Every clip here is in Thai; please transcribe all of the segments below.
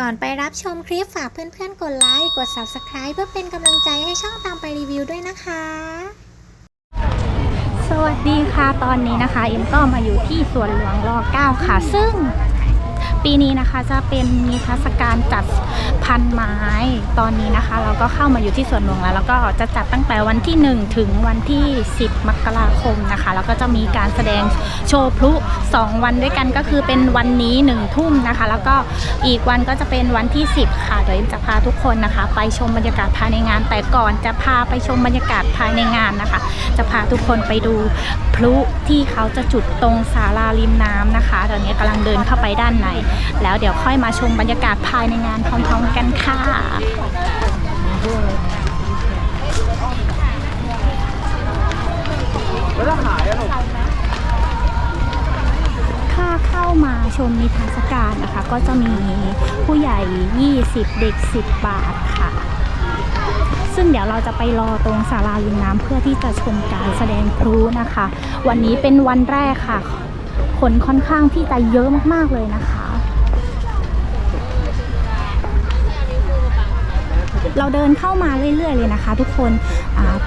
ก่อนไปรับชมคลิปฝากเพื่อนๆ กดไลค์ กด Subscribe เพื่อเป็นกำลังใจให้ช่องตามไปรีวิวด้วยนะคะ สวัสดีค่ะตอนนี้นะคะ เอ็มก็มาอยู่ที่สวนหลวงร 9 ค่ะ ซึ่งปีนี้นะคะจะเป็นมีเทรรศกาลจัด พันไม้ ตอนนี้นะคะ เราก็เข้ามาอยู่ที่สวนหลวงแล้ว แล้วก็จะจัดตั้งแต่วันที่ 1 ถึงวันที่ 10 มกราคมนะคะ แล้วก็จะมีการแสดงโชว์พลุ 2 วันด้วยกันก็คือเป็นวันนี้ 1 ทุ่มนะคะ แล้วก็อีกวันก็จะเป็นวันที่ 10 ค่ะ เดี๋ยวจะพาทุกคนนะคะ ไปชมบรรยากาศภายในงาน แต่ก่อนจะพาไปชมบรรยากาศภายในงานนะคะ จะพาทุกคนไปดูพลุที่เขาจะจุดตรงศาลาริมน้ำนะคะตอนนี้กำลังเดินเข้าไปด้านใน แล้วเดี๋ยวค่อยมาชมบรรยากาศภายในงานพร้อมๆกันค่ะ ค่าเข้ามาชมนิทรรศการนะคะ ก็จะมีผู้ใหญ่ 20 เด็ก 10 บาทค่ะ ซึ่งเดี๋ยวเราจะไปรอตรงศาลาริมน้ำเพื่อที่จะชมการแสดงพลุนะคะ วันนี้เป็นวันแรกค่ะ คนค่อนข้างที่จะเยอะมากๆเลยนะคะ เราเดินเข้ามาเรื่อยๆเลยนะคะ ทุกคน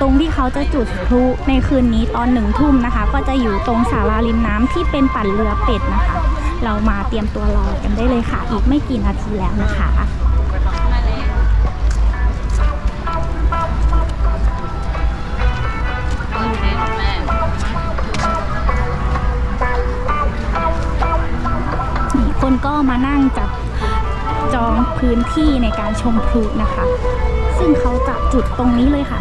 ตรงที่เขาจะจุดพลุในคืนนี้ตอนหนึ่งทุ่มนะคะ ก็จะอยู่ตรงศาลาริมน้ำที่เป็นปั่นเรือเป็ดนะคะ เรามาเตรียมตัวรอกันได้เลยค่ะ อีกไม่กี่นาทีแล้วนะคะนี่คนก็มานั่งจับ จองพื้นที่ในการชมพลุนะคะ ซึ่งเขาจะจุดตรงนี้เลยค่ะ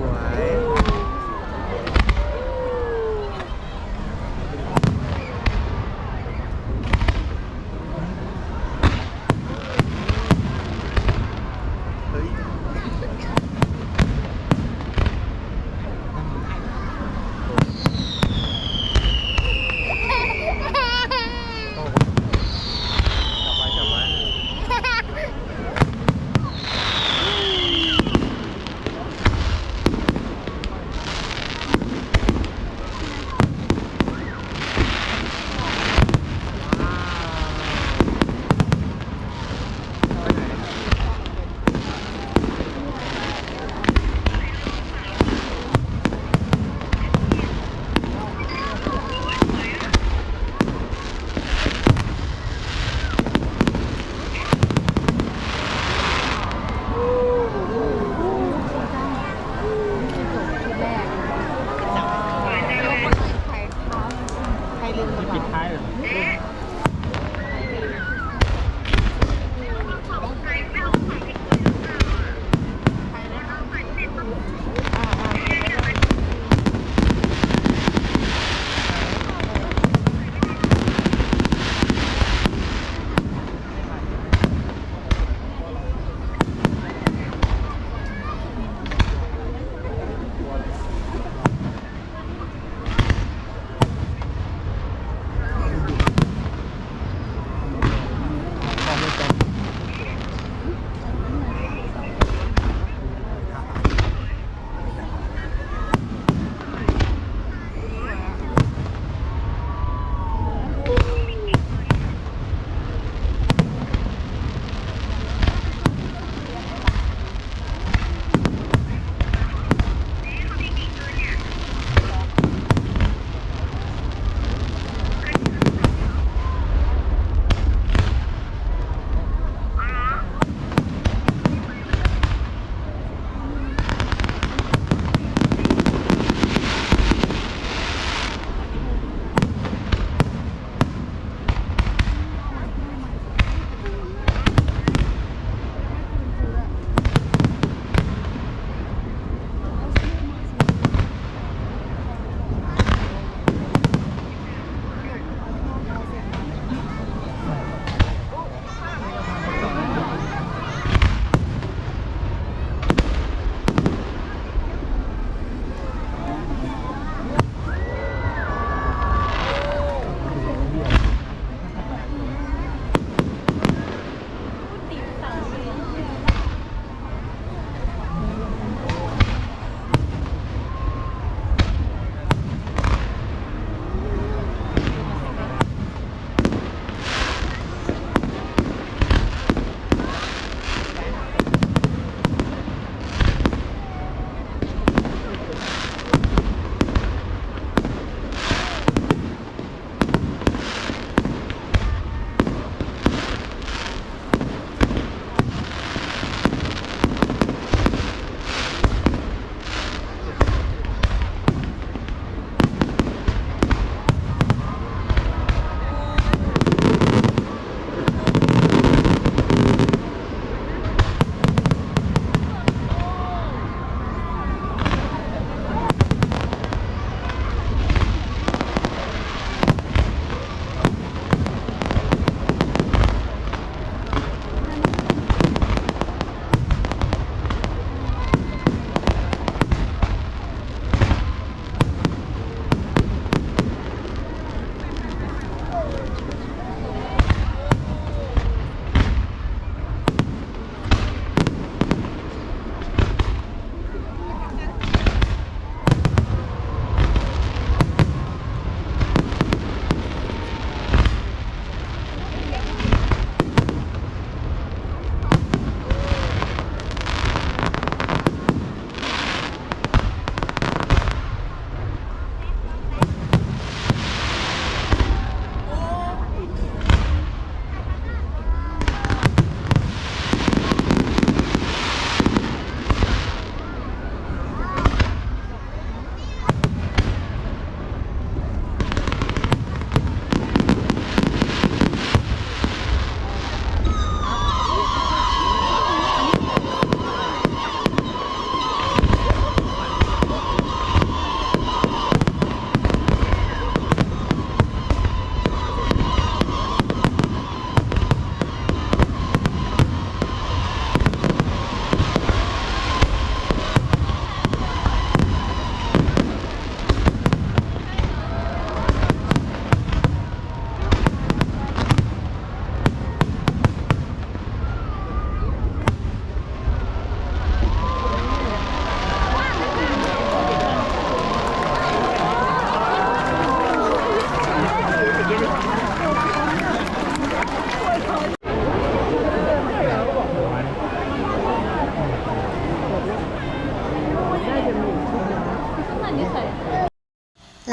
วย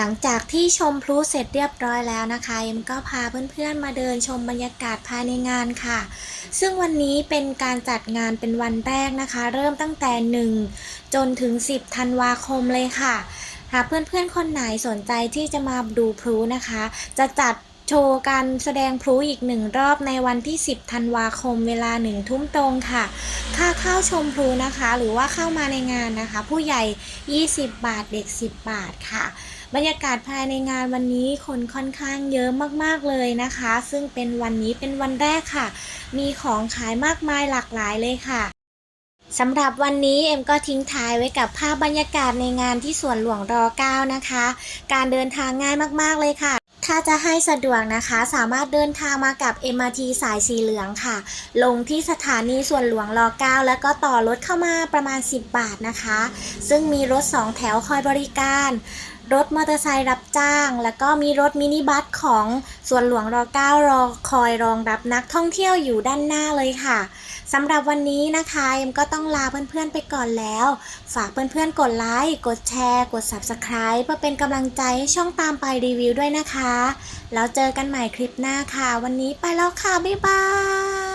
หลังจากที่ชมพลุเสร็จเรียบร้อยแล้วนะคะเอ็มก็พาเพื่อนๆมาเดินชมบรรยากาศภายในงานค่ะ ซึ่งวันนี้เป็นการจัดงานเป็นวันแรกนะคะ เริ่มตั้งแต่ 1 จนถึง 10 ธันวาคมเลยค่ะ หากเพื่อนๆคนไหนสนใจที่จะมาดูพลุนะคะ จะจัดโชว์การแสดงพลุอีกหนึ่งรอบในวันที่ 10 ธันวาคมเวลาหนึ่งทุ่มตรงค่ะ ค่าเข้าชมพลุนะคะ หรือว่าเข้ามาในงานนะคะ ผู้ใหญ่ 20 บาทเด็ก 10 บาทค่ะ บรรยากาศภายในงานวันนี้คนค่อนข้างเยอะมากๆเลยนะคะ ซึ่งเป็นวันนี้เป็นวันแรกค่ะ มีของขายมากมายหลากหลายเลยค่ะสำหรับวันนี้เอ็มก็ทิ้งท้ายไว้กับภาพบรรยากาศในงานที่สวนหลวงรอ9นะคะ การเดินทางง่ายมากๆเลยค่ะ ถ้าจะให้สะดวกนะคะ สามารถเดินทางมากับ MRT สายสีเหลืองค่ะ ลงที่สถานีสวนหลวงรอ9แล้วก็ต่อรถเข้ามาประมาณ 10 บาทนะคะ ซึ่งมีรถ 2 แถวคอยบริการ รถมอเตอร์ไซค์รับจ้าง แล้วก็มีรถมินิบัสของสวนหลวงร9รอคอยรองรับนักท่องเที่ยวอยู่ด้านหน้าเลยค่ะสำหรับวันนี้นะคะเอ็มก็ต้องลาเพื่อนๆไปก่อนแล้ว ฝากเพื่อนๆกดไลค์กดแชร์ กด Subscribe เพื่อเป็นกำลังใจให้ช่องตามไปรีวิวด้วยนะคะ แล้วเจอกันใหม่คลิปหน้าค่ะ วันนี้ไปแล้วค่ะ บ๊ายบาย